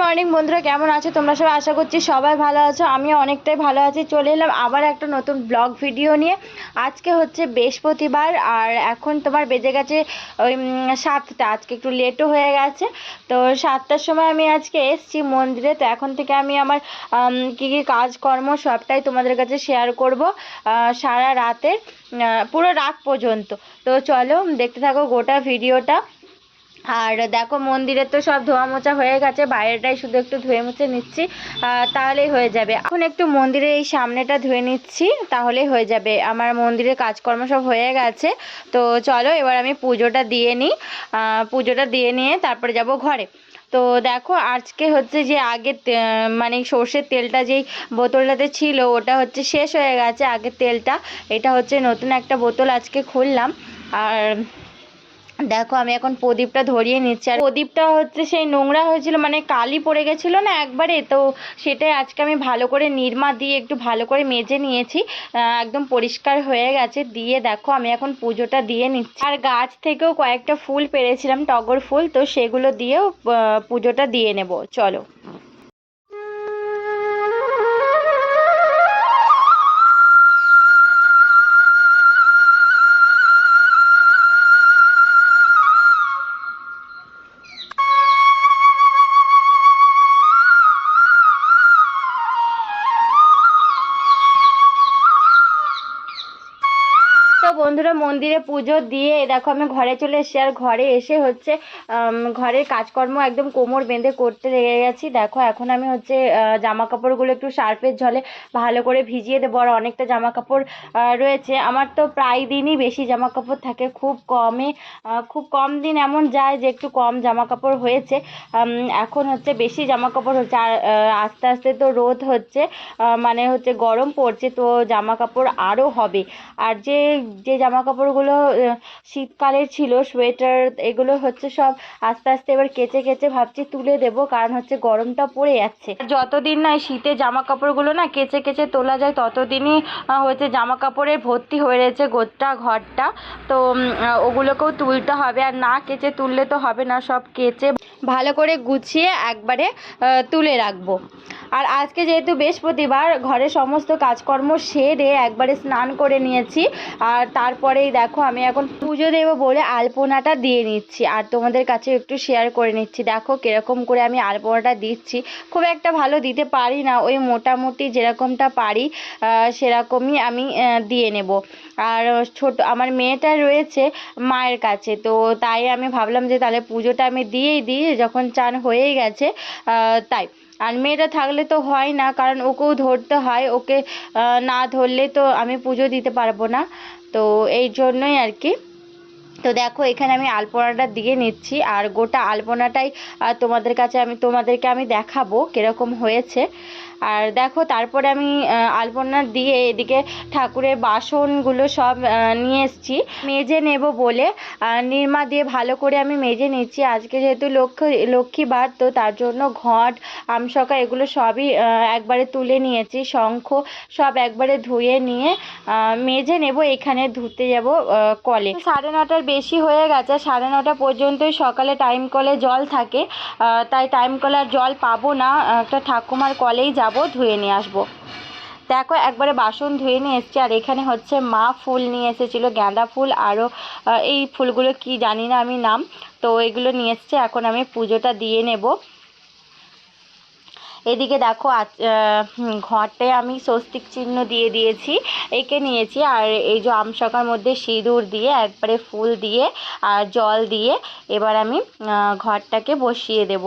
Morning বন্ধুরা কেমন আছো? তোমরা সবাই আশা করছি সবাই ভালো আছো। আমিও অনেকটাই ভালো আছি। চলে এলাম আবার একটা নতুন ব্লগ ভিডিও নিয়ে। আজকে হচ্ছে বৃহস্পতিবার আর এখন তোমার বেজে গেছে ওই সাতটা। আজকে একটু লেটও হয়ে গেছে। তো সাতটার সময় আমি আজকে এসছি মন্দিরে। তো এখন থেকে আমি আমার আম, কী কী কাজকর্ম সবটাই তোমাদের কাছে শেয়ার করব সারা রাতে আহ, পুরো রাত পর্যন্ত। তো চলো দেখতে থাকো গোটা ভিডিওটা। আর দেখো মন্দিরে তো সব ধোয়া মোছা হয়ে গেছে, বাইরেটাই শুধু একটু ধুয়ে মুছে নিচ্ছি তাহলেই হয়ে যাবে। এখন একটু মন্দিরের এই সামনেটা ধুয়ে নিচ্ছি, তাহলেই হয়ে যাবে। আমার মন্দিরের কাজকর্ম সব হয়ে গেছে, তো চলো এবার আমি পুজোটা দিয়ে নিই পুজোটা দিয়ে নিয়ে তারপরে যাব ঘরে। তো দেখো আজকে হচ্ছে যে আগে মানে সর্ষের তেলটা যেই বোতলটাতে ছিল, ওটা হচ্ছে শেষ হয়ে গেছে আগের তেলটা। এটা হচ্ছে নতুন একটা বোতল আজকে খুললাম, আর দেখো, আমি এখন প্রদীপটা ধরিয়ে নিচ্ছি। আর প্রদীপটা হচ্ছে সেই নোংরা হয়েছিল মানে কালি পড়ে গেছিল না একবারে? তো সেটাই আজকে আমি ভালো করে নিরমা দিয়ে একটু ভালো করে মেজে নিয়েছি। একদম পরিষ্কার হয়ে গেছে। দিয়ে দেখো, আমি এখন পুজোটা দিয়ে নিচ্ছি। আর গাছ থেকেও কয়েকটা ফুল পেরেছিলাম, টগর ফুল। তো সেগুলো দিয়েও পুজোটা দিয়ে নেব। চলো। মন্দিরে পুজো দিয়ে, দেখো আমি ঘরে চলে এসেছি, আর ঘরে এসে হচ্ছে ঘরের কাজকর্ম একদম কোমর বেঁধে করতে লেগে গেছি। দেখো, এখন আমি হচ্ছে জামা কাপড়গুলো একটু সার্ফের জলে ভালো করে ভিজিয়ে দেবো, আর অনেকটা জামা কাপড় রয়েছে। আমার তো প্রায় দিনই বেশি জামা কাপড় থাকে, খুব কমে খুব কম দিন এমন যায় যে একটু কম জামা কাপড় হয়েছে এখন হচ্ছে বেশি জামা কাপড় হচ্ছে, আর আস্তে আস্তে তো রোদ হচ্ছে মানে হচ্ছে গরম পড়ছে, তো জামা কাপড় আরও হবে। আর যে যে জামা কাপড়গুলো আহ, শীতকালের ছিল সোয়েটার এগুলো হচ্ছে সব আস্তে আস্তে এবার কেচে কেচে ভাবছি তুলে দেব কারণ হচ্ছে গরমটা পড়ে যাচ্ছে। যতদিন না শীতে জামা কাপড়গুলো না কেচে কেচে তোলা যায় ততদিনই হচ্ছে জামা কাপড়ে ভর্তি হয়ে রয়েছে গোটা ঘরটা। তো ওগুলোকেও তুলতে হবে আর না কেচে তুললে তো হবে না সব কেচে ভালো করে গুছিয়ে একবারে তুলে রাখব। আর আজকে যেহেতু বৃহস্পতিবার, ঘরে সমস্ত কাজকর্ম সেরে একবারে স্নান করে নিয়েছি। আর তারপরেই দেখো আমি এখন পুজো দেবো বলে আলপনাটা দিয়ে নিচ্ছি। আর তোমাদের কাছে একটু শেয়ার করে নিচ্ছি। দেখো কীরকম করে আমি আলপনাটা দিচ্ছি। খুব একটা ভালো দিতে পারি না। ওই মোটামুটি যেরকমটা পারি সেরকমই আমি দিয়ে নেব। আর ছোট, আমার মেয়েটা রয়েছে মায়ের কাছে। তো তাই আমি ভাবলাম যে তাহলে পুজোটা আমি দিয়েই দিই। যখন চান হয়েই গেছে তাই। আর মেয়েটা থাকলে তো হয় না, কারণ ওকেও ধরতে হয়, ওকে না ধরলে তো আমি পুজো দিতে পারব না। তো এই জন্যই আর কি। তো দেখো, এখানে আমি আলপনাটা দিয়ে নিচ্ছি, আর গোটা আলপনাটাই তোমাদের কাছে আমি, তোমাদেরকে আমি দেখাবো কীরকম হয়েছে। আর দেখো তারপরে আমি আলপনা দিয়ে এদিকে ঠাকুরের বাসনগুলো সব নিয়ে এসেছি। মেজে নেব বলে নিরমা দিয়ে ভালো করে আমি মেজে নিচ্ছি। আজকে যেহেতু লক্ষ্মী লক্ষ্মীবার তো তার জন্য ঘট আমসকা এগুলো সবই একবারে তুলে নিয়েছি। শঙ্খ সব একবারে ধুয়ে নিয়ে মেজে নেব, এখানে ধুতে যাব কলে। সাড়ে নটার বেশি হয়ে গেছে, সাড়ে নটা পর্যন্তই সকালে টাইম কলে জল থাকে। তাই টাইম কলে আর জল পাবো না। একটা ঠাকুমার কলেই যাব। ধুয়ে নিয়ে আসব। দেখো, একবারে বাসন ধুয়ে নিয়ে এসেছি, আর এখানে হচ্ছে মা ফুল নিয়ে এসেছিল, গাঁদা ফুল আরও এই ফুলগুলো কি জানি না আমি নাম। তো এগুলো নিয়ে এসছে, এখন আমি পুজোটা দিয়ে নেব। এদিকে দেখো ঘটে আমি স্বস্তিক চিহ্ন দিয়ে দিয়েছি, এঁকে নিয়েছি, আর এই যে আমশাকার মধ্যে সিঁদুর দিয়ে, একবারে ফুল দিয়ে, আর জল দিয়ে, এবার আমি ঘরটাকে বসিয়ে দেব।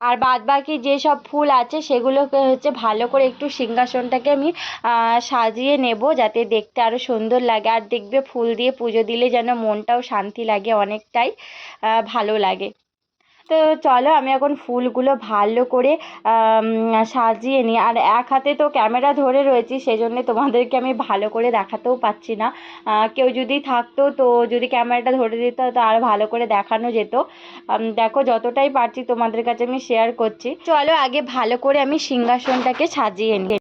আর বাদ বাকি যেসব ফুল আছে সেগুলোকে হচ্ছে ভালো করে একটু সিংহাসনটাকে আমি সাজিয়ে নেব যাতে দেখতে আরও সুন্দর লাগে। আর দেখবে ফুল দিয়ে পুজো দিলে যেন মনটাও শান্তি লাগে অনেকটাই ভালো লাগে। তো চলো আমি এখন ফুলগুলো ভালো করে সাজিয়ে নিই। আর এক হাতে তো ক্যামেরা ধরে রয়েছি, সেজন্য তোমাদেরকে আমি ভালো করে দেখাতেও পাচ্ছি না। কেউ যদি থাকতো তো যদি ক্যামেরাটা ধরে দিত তো আরও ভালো করে দেখানো যেত। দেখো যতটাই পারছি তোমাদের কাছে আমি শেয়ার করছি। চলো আগে ভালো করে আমি সিংহাসনটাকে সাজিয়ে নিই।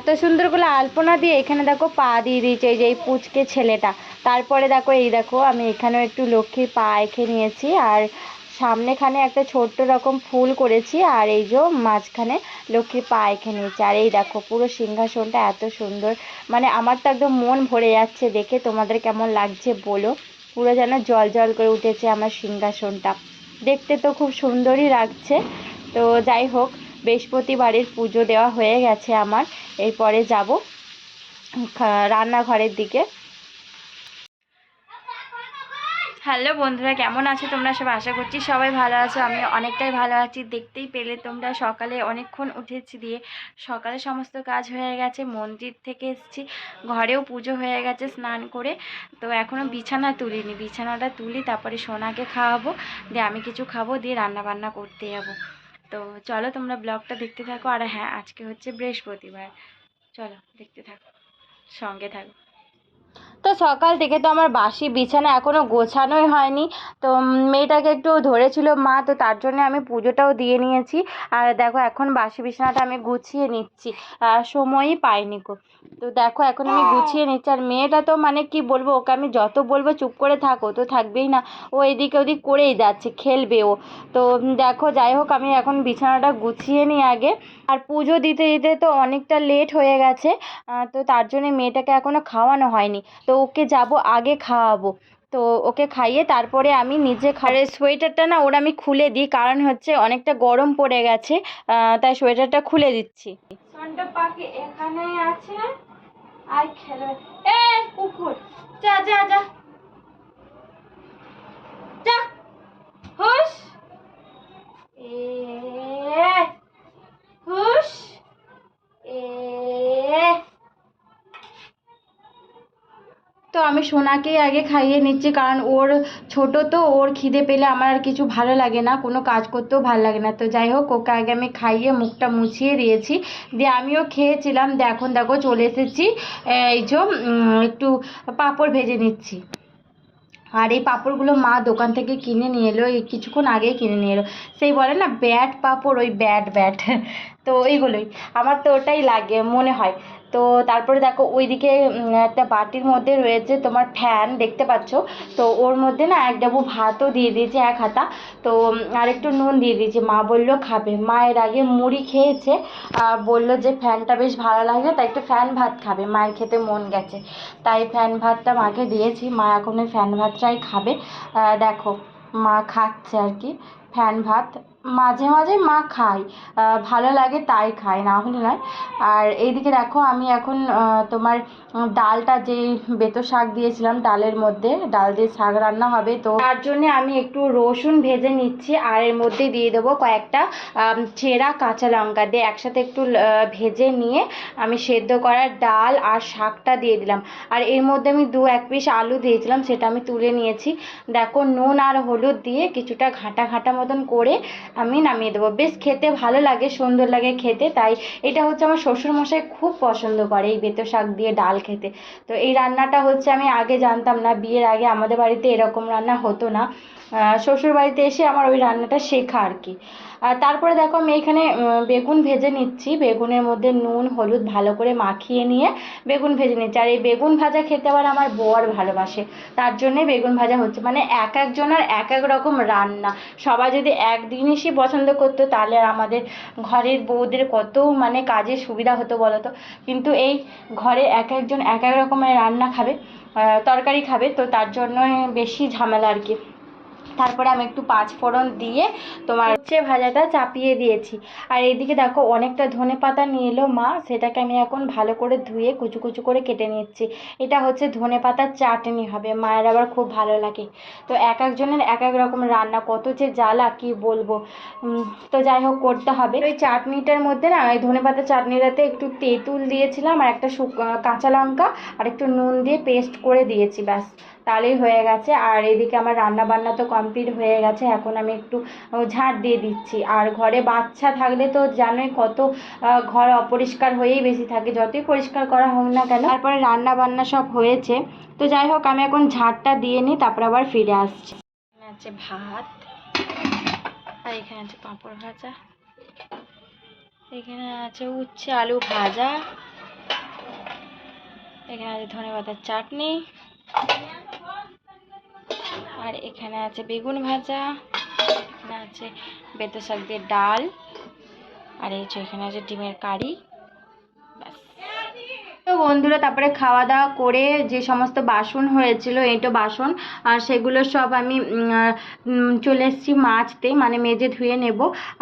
এত সুন্দর করে আলপনা দিয়ে এখানে দেখো পা দিয়ে দিয়েছে এই যে এই পুচকে ছেলেটা। তারপরে দেখো, এই দেখো, আমি এখানেও একটু লক্ষ্মীর পা এঁকে নিয়েছি আর সামনেখানে একটা ছোট্ট রকম ফুল করেছি আর এই যে মাঝখানে লক্ষ্মীর পা এঁকে নিয়েছি। আর এই দেখো, পুরো সিংহাসনটা এত সুন্দর। মানে আমার তো একদম মন ভরে যাচ্ছে দেখে। তোমাদের কেমন লাগছে বলো? পুরো যেন জল জল করে উঠেছে আমার সিংহাসনটা। দেখতে তো খুব সুন্দরই লাগছে। তো যাই হোক বৃহস্পতিবারের পুজো দেওয়া হয়ে গেছে আমার। এরপরে যাব রান্নাঘরের দিকে। হ্যালো বন্ধুরা, কেমন আছো তোমরা সব আশা করছি সবাই ভালো আছো। আমি অনেকটাই ভালো আছি। দেখতেই পেলে তোমরা সকালে অনেকক্ষণ উঠেছি দিয়ে। সকালে সমস্ত কাজ হয়ে গেছে, মন্দির থেকে এসেছি। ঘরেও পুজো হয়ে গেছে স্নান করে। তো এখনও বিছানা তুলিনি। বিছানাটা তুলি, তারপরে সোনাকে খাওয়াবো। দিয়ে আমি কিছু খাব, দিয়ে রান্না বান্না করতে যাব। তো চলো তোমরা ব্লগটা দেখতে থাকো। আর হ্যাঁ আজকে হচ্ছে বৃহস্পতিবার। চলো দেখতে থাকো, সঙ্গে থাকো। তো সকাল থেকে তো আমার বাসি বিছানা এখনও গোছানোই হয়নি। তো মেয়েটাকে একটু ধরেছিল মা, তো তার জন্য আমি পুজোটাও দিয়ে নিয়েছি। আর দেখো, এখন বাসি বিছানাটা আমি গুছিয়ে নিচ্ছি। সময়ই পাইনি কো তো দেখো, এখন আমি গুছিয়ে নিচ্ছি। আর মেয়েটা তো মানে কি বলব, ওকে আমি যত বলব চুপ করে থাকো তো থাকবেই না। ও এদিকে ওদিক করেই যাচ্ছে, খেলবে ও। তো দেখো, যাই হোক, আমি এখন বিছানাটা গুছিয়ে নিই আগে। আর পুজো দিতে দিতে তো অনেকটা লেট হয়ে গেছে। তো তার জন্য মেয়েটাকে এখনও খাওয়ানো হয়নি। তো ওকে যাব, আগে খাওয়াবো। তো ওকে খাইয়ে তারপরে আমি নিজে খাওয়ার সোয়েটারটা না ওর আমি খুলে দিই, কারণ হচ্ছে অনেকটা গরম পড়ে গেছে তাই সোয়েটারটা খুলে দিচ্ছি। পাখি এখানে আছে আর খেলবে এ, কুকুর, যা যা যা। যা এ হুশ এ তো আমি সোনাকেই আগে খাইয়ে নিচ্ছি, কারণ ওর ছোট তো, ওর খিদে পেলে আমার আর কিছু ভালো লাগে না, কোনো কাজ করতেও ভালো লাগে না। তো যাই হোক, ওকে আগে আমি খাইয়ে মুখটা মুছিয়ে দিয়েছি। দিয়ে আমিও খেয়েছিলাম, দিয়ে এখন দেখো চলে এসেছি এই যে একটু পাঁপড় ভেজে নিচ্ছি। আর এই পাঁপড়গুলো মা দোকান থেকে কিনে নিয়ে এলো, এই কিছুক্ষণ আগেই কিনে নিয়ে এলো। সেই বলে না, ব্যাট পাঁপড়, ওই ব্যাট ব্যাট। তো এইগুলোই, আমার তো ওটাই লাগে, মনে হয়। তো তারপরে দেখো ওইদিকে একটা বাটির মধ্যে রয়েছে তোমার ফ্যান, দেখতে পাচ্ছ? তো ওর মধ্যে না এক ডাবু ভাতও দিয়ে দিয়েছে, এক হাতা। তো আর একটু নুন দিয়ে দিয়েছে। মা বলল, খাবে। মা এর আগে মুড়ি খেয়েছে আর বলল যে, ফ্যানটা বেশ ভালো লাগে তাই একটু ফ্যান ভাত খাবে। মায়ের খেতে মন গেছে। তাই ফ্যান ভাতটা মাকে দিয়েছি। মা এখন ওই ফ্যান ভাতটাই খাবে। দেখো, মা খাচ্ছে আর কি। ফ্যান ভাত মাঝে মাঝে মা খায় ভালো লাগে তাই খায়, না হলে নয়। আর এইদিকে দেখো আমি এখন তোমার ডালটা যে বেতো শাক দিয়েছিলাম ডালের মধ্যে, ডাল দিয়ে শাক রান্না হবে, তো তার জন্য আমি একটু রসুন ভেজে নিচ্ছি, আর এর মধ্যে দিয়ে দেবো কয়েকটা চেরা কাঁচা লঙ্কা দিয়ে একসাথে একটু ভেজে নিয়ে আমি সেদ্ধ করা ডাল আর শাকটা দিয়ে দিলাম। আর এর মধ্যে আমি দু এক পিস আলু দিয়েছিলাম, সেটা আমি তুলে নিয়েছি। দেখো নুন আর হলুদ দিয়ে কিছুটা ঘাঁটা ঘাঁটা মতন করে আমি নামিয়ে দেবো। বেশ খেতে ভালো লাগে, সুন্দর লাগে খেতে, তাই এটা হচ্ছে আমার শ্বশুরমশাই খুব পছন্দ করে এই বেতো শাক দিয়ে ডাল খেতে। তো এই রান্নাটা হচ্ছে আমি আগে জানতাম না, বিয়ের আগে আমাদের বাড়িতে এরকম রান্না হতো না। শ্বশুর বাড়িতে এসে আমার ওই রান্নাটা শেখা আর কি। আর তারপরে দেখো আমি এখানে বেগুন ভেজে নিচ্ছি। বেগুনের মধ্যে নুন, হলুদ ভালো করে মাখিয়ে নিয়ে বেগুন ভেজে নিচ্ছি। আর এই বেগুন ভাজা খেতে আবার আমার বর ভালোবাসে। তার জন্যই বেগুন ভাজা হচ্ছে। মানে এক একজনের এক এক রকম রান্না। সবাই যদি এক জিনিসই পছন্দ করতো, তাহলে আমাদের ঘরের বউদের কত মানে কাজে সুবিধা হতো বলো তো কিন্তু এই ঘরে এক একজন এক এক রকমের রান্না খাবে তরকারি খাবে। তো তার জন্যই বেশি ঝামেলা আর কি। তারপরে আমি একটু পাঁচ ফোড়ন দিয়ে তোমার হচ্ছে ভাজাটা চাপিয়ে দিয়েছি। আর এইদিকে দেখো অনেকটা ধনে পাতা নিয়ে এলো মা, সেটাকে আমি এখন ভালো করে ধুয়ে কুচু কুচু করে কেটে নিচ্ছি। এটা হচ্ছে ধনে পাতার চাটনি হবে, মায়ের আবার খুব ভালো লাগে। তো এক একজনের এক এক রকম রান্না, কত যে জ্বালা, কি বলব? তো যাই হোক, করতে হবে। ওই চাটনিটার মধ্যে না, ওই ধনে পাতা চাটনিটাতে একটু তেঁতুল দিয়েছিলাম আর একটা কাঁচা লঙ্কা আর একটু নুন দিয়ে পেস্ট করে দিয়েছি, ব্যাস। তাহলেই হয়ে গেছে। আর এদিকে আমার রান্না বান্না তো কমপ্লিট হয়ে গেছে। এখন আমি একটু ঝাঁট দিয়ে দিচ্ছি। আর ঘরে বাচ্চা থাকলে তো জানোই কত ঘর অপরিষ্কার হয়েই বেশি থাকে। যতই পরিষ্কার করা হোক না কেন, তারপরে রান্না বান্না সব হয়েছে। তো যাই হোক, আমি এখন ঝাঁটটা দিয়ে নিই, তারপর আবার ফিরে আসছি। এখানে আছে ভাত, আর এখানে আছে পাঁপড় ভাজা। এখানে আছে উচ্ছে আলু ভাজা। এখানে আছে ধনে পাতার চাটনি। আর এখানে আছে বেগুন ভাজা, এখানে আছে বেতো শাক দিয়ে ডাল, আর এই যে এখানে আছে ডিমের কারি। বন্ধুরা, তারপরে খাওয়া দাওয়া করে যে সমস্ত বাসন হয়েছিল, এঁটো বাসন, আর সেগুলো সব আমি চলে এসেছি মাছতে মানে মেজে ধুয়ে নেব।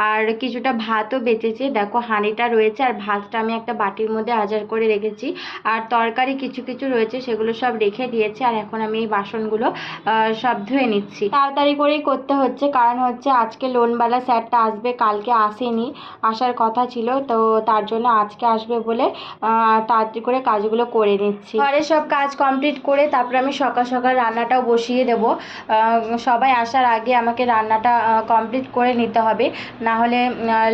আর কিছুটা ভাতও বেঁচেছে। দেখো, হাঁড়িটা রয়েছে, আর ভাতটা আমি একটা বাটির মধ্যে আজার করে রেখেছি। আর তরকারি কিছু কিছু রয়েছে, সেগুলো সব রেখে দিয়েছি, আর এখন আমি এই বাসনগুলো সব ধুয়ে নিচ্ছি। তাড়াতাড়ি করেই করতে হচ্ছে, কারণ হচ্ছে আজকে লোনওয়ালা স্যারটা আসবে, কালকে আসেনি, আসার কথা ছিল, তো তার জন্য আজকে আসবে বলে তাড়াতাড়ি করে কাজগুলো করে নিচ্ছি। ঘরে সব কাজ কমপ্লিট করে তারপরে আমি সকাল সকাল রান্নাটাও বসিয়ে দেব। সবাই আসার আগে আমাকে রান্নাটা কমপ্লিট করে নিতে হবে। না হলে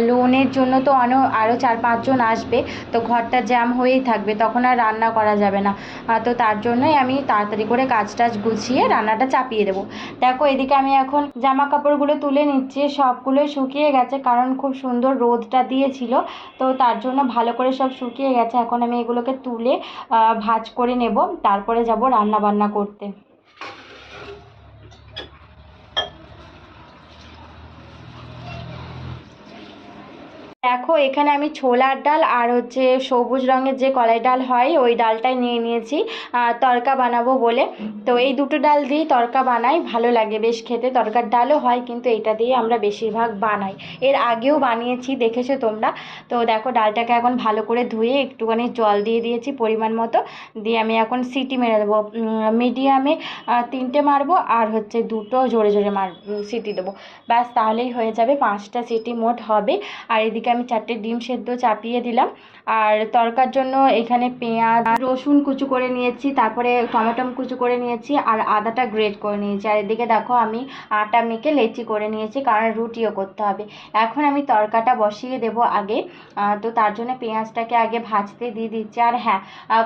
লোনের জন্য তো অনেক আরও চার পাঁচজন আসবে। তো ঘরটা জ্যাম হয়েই থাকবে, তখন আর রান্না করা যাবে না। তো তার জন্যই আমি তাড়াতাড়ি করে কাজ টাজ গুছিয়ে রান্নাটা চাপিয়ে দেবো। দেখো, এদিকে আমি এখন জামা কাপড়গুলো তুলে নিচ্ছি, সবগুলো শুকিয়ে গেছে, কারণ খুব সুন্দর রোদটা দিয়েছিল। তো তার জন্য ভালো করে সব শুকিয়ে গেছে। এখন আমি এগুলোকে তুলে ভাঁজ করে নেব তারপরে যাব রান্না বান্না করতে। দেখো, এখানে আমি ছোলার ডাল আর হচ্ছে সবুজ রঙের যে কলাই ডাল হয়, ওই ডালটাই নিয়ে নিয়েছি। তরকা বানাবো বলে। তো এই দুটো ডাল দিয়েই তরকা বানাই, ভালো লাগে বেশ খেতে। তরকার ডালও হয়, কিন্তু এটা দিয়ে আমরা বেশিরভাগ বানাই। এর আগেও বানিয়েছি, দেখেছ তোমরা? তো দেখো, ডালটাকে এখন ভালো করে ধুয়ে একটুখানি জল দিয়ে দিয়েছি পরিমাণ মতো। দিয়ে আমি এখন সিটি মেরে দেবো। মিডিয়ামে তিনটে মারবো আর হচ্ছে দুটো জোরে জোরে মার সিটি দেবো। ব্যাস, তাহলেই হয়ে যাবে। পাঁচটা সিটি মোট হবে। আর এদিকে আমি চারটে ডিম সেদ্ধ চাপিয়ে দিলাম। আর তরকার জন্য এখানে পেঁয়াজ, রসুন কুচু করে নিয়েছি, তারপরে টমেটো কুচু করে নিয়েছি, আর আদাটা গ্রেট করে নিয়েছি। আর এদিকে দেখো আমি আটা মেখে লেচি করে নিয়েছি, কারণ রুটিও করতে হবে। এখন আমি তরকাটা বসিয়ে দেব আগে। তো তার জন্য পেঁয়াজটাকে আগে ভাজতে দিয়ে দিচ্ছি। আর হ্যাঁ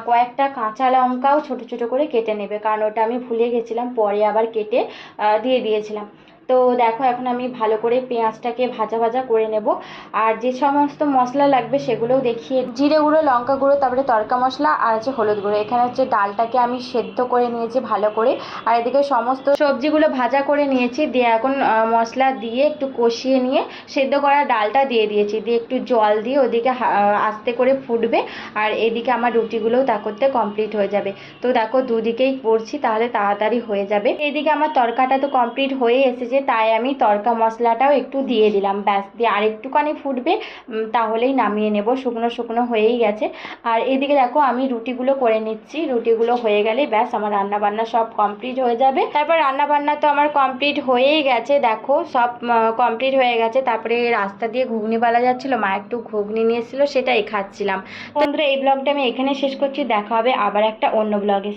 কয়েকটা কাঁচা লঙ্কাও ছোট ছোট করে কেটে নেবে, কারণ ওটা আমি ভুলে গেছিলাম, পরে আবার কেটে দিয়ে দিয়েছিলাম। তো দেখো, এখন আমি ভালো করে পেঁয়াজটাকে ভাজা ভাজা করে নেব। আর যে সমস্ত মশলা লাগবে সেগুলোও দেখিয়ে জিরে গুঁড়ো, লঙ্কা গুঁড়ো, তারপরে তরকা মশলা আর হচ্ছে হলুদ গুঁড়ো। এখানে হচ্ছে ডালটাকে আমি সেদ্ধ করে নিয়েছি ভালো করে। আর এদিকে সমস্ত সবজিগুলো ভাজা করে নিয়েছি। দিয়ে এখন মশলা দিয়ে একটু কষিয়ে নিয়ে সেদ্ধ করা ডালটা দিয়ে দিয়েছি। দিয়ে একটু জল দিয়ে ওদিকে আস্তে করে ফুটবে। আর এদিকে আমার রুটিগুলোও তা করতে কমপ্লিট হয়ে যাবে। তো দেখো, দুদিকেই করছি, তাহলে তাড়াতাড়ি হয়ে যাবে। এদিকে আমার তরকাটা তো কমপ্লিট হয়ে এসেছে। তাই আমি তরকা মশলাটাও একটু দিয়ে দিলাম। ব্যাস, দিয়ে আর একটুখানি ফুটবে তাহলেই নামিয়ে নেব। শুকনো শুকনো হয়েই গেছে। আর এদিকে দেখো আমি রুটিগুলো করে নিচ্ছি। রুটিগুলো হয়ে গেলে ব্যাস, আমার রান্না বান্না সব কমপ্লিট হয়ে যাবে। তারপর রান্না বান্না তো আমার কমপ্লিট হয়েই গেছে। দেখো সব কমপ্লিট হয়ে গেছে। তারপরে রাস্তা দিয়ে ঘুগনি বালা যাচ্ছিল। মা একটু ঘুগনি নিয়ে এসেছিল, সেটাই খাচ্ছিলাম। বন্ধুরা, এই ব্লগটা আমি এখানে শেষ করছি। দেখা হবে আবার একটা অন্য ব্লগে